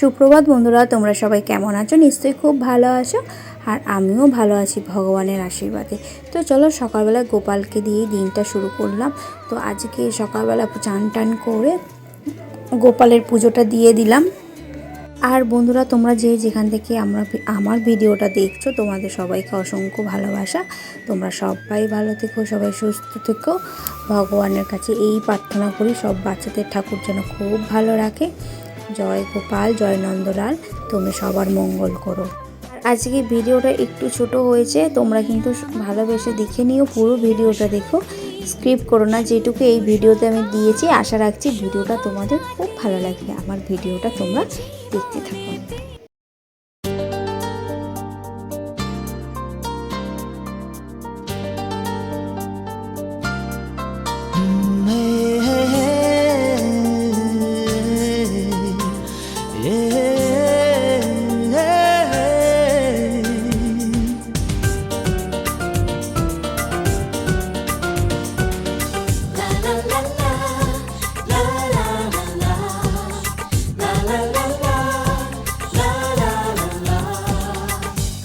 সুপ্রভাত বন্ধুরা, তোমরা সবাই কেমন আছো? নিশ্চয়ই খুব ভালো আছো আর আমিও ভালো আছি ভগবানের আশীর্বাদে। তো চলো সকালবেলা গোপালকে দিয়েই দিনটা শুরু করলাম। তো আজকে সকালবেলা চান টান করে গোপালের পুজোটা দিয়ে দিলাম। আর বন্ধুরা, তোমরা যে যেখান থেকে আমরা আমার ভিডিওটা দেখছ, তোমাদের সবাইকে অসংখ্য ভালোবাসা। তোমরা সবাই ভালো থেকো, সবাই সুস্থ থেকো। ভগবানের কাছে এই প্রার্থনা করি, সব বাচ্চাদের ঠাকুর যেন খুব ভালো রাখে। জয় গোপাল, জয় নন্দলাল, তুমি সবার মঙ্গল করো। আজকে ভিডিওটা একটু ছোট হয়েছে, তোমরা কিন্তু ভালোবেসে দেখে নিও পুরো ভিডিওটা দেখো। স্ক্রিপ্ট করো না, যেটুকু এই ভিডিওতে আমি দিয়েছি, আশা রাখছি ভিডিওটা তোমাদের খুব ভালো লাগবে। আমার ভিডিওটা তোমরা দেখতে থাকো।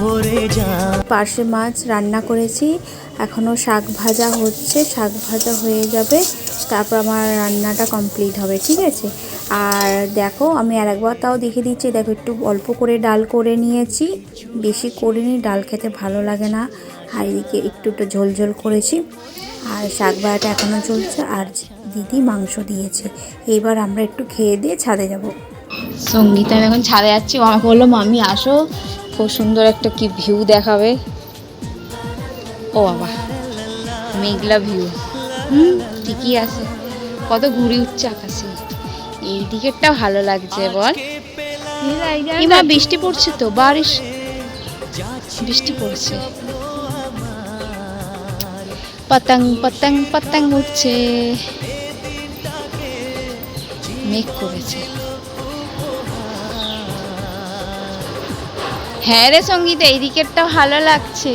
ভরে যায় পার্শে মাছ রান্না করেছি। এখনও শাক ভাজা হচ্ছে শাক ভাজা হয়ে যাবে। তারপর আমার রান্নাটা কমপ্লিট হবে ঠিক আছে? আর দেখো আমি আর একবার তাও দেখে দিচ্ছি। দেখো একটু অল্প করে ডাল করে নিয়েছি। বেশি করিনি ডাল খেতে ভালো লাগে না। আর এদিকে একটু একটু ঝোল ঝোল করেছি। আর শাক ভাজাটা এখনও চলছে। আর দিদি মাংস দিয়েছে। এইবার আমরা একটু খেয়ে দিয়ে ছাদে যাব। সঙ্গীতা আমি এখন ছাদে যাচ্ছি। আমাকে বলল মামি আসো। খুব সুন্দর একটা কি ভিউ দেখাবে। ও বাবা, মেঘলা ভিউ হুম, ঠিকই আছে। কত ঘুরি উঠছে আকাশে। এই দিকেরটা ভালো লাগছে, বল। এমা বৃষ্টি পড়ছে তো, বারিশ। বৃষ্টি পড়ছে। পতং পতং পতং উঠছে। মেঘ করেছে। হ্যাঁ রে সংগীত এই দিকেরটা ভালো লাগছে।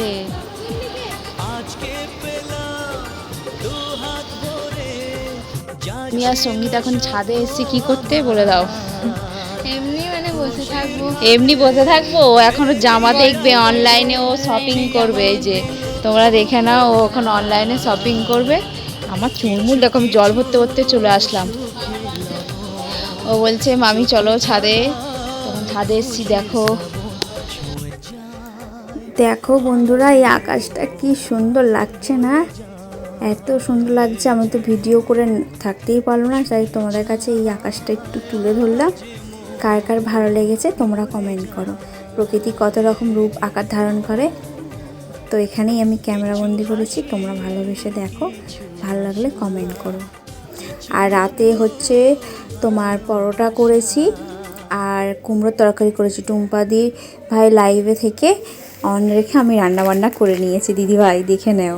আমি আর সংগীত এখন ছাদে এসেছি কি করতে বলে দাও। এমনি মানে বসে থাকব। এমনি বসে থাকব? ও এখনও জামা দেখবে অনলাইনে ও শপিং করবে এই যে। তোমরা দেখে নাও ও এখন অনলাইনে শপিং করবে। আমার চুলমুল দেখো আমি জল ভরতে ভরতে চলে আসলাম। ও বলছে মামি চলো ছাদে। তখন ছাদে এসছি দেখো। দেখো বন্ধুরা, এই আকাশটা কি সুন্দর লাগছে না? এত সুন্দর লাগছে, আমি তো ভিডিও করে থাকতেই পারল না, তাই তোমাদের কাছে এই আকাশটা একটু তুলে ধরলাম। কার কার ভালো লেগেছে তোমরা কমেন্ট করো। প্রকৃতি কত রকম রূপ আকার ধারণ করে। তো এখানেই আমি ক্যামেরা বন্দি করেছি, তোমরা ভালোবেসে দেখো, ভালো লাগলে কমেন্ট করো। আর রাতে হচ্ছে তোমার পরোটা করেছি, আর কুমড়োর তরকারি করেছি। টুম্পাদি ভাই লাইভে থেকে অন রেখে আমি রান্না বান্না করে নিয়েছি। দিদিভাই দেখে নেও।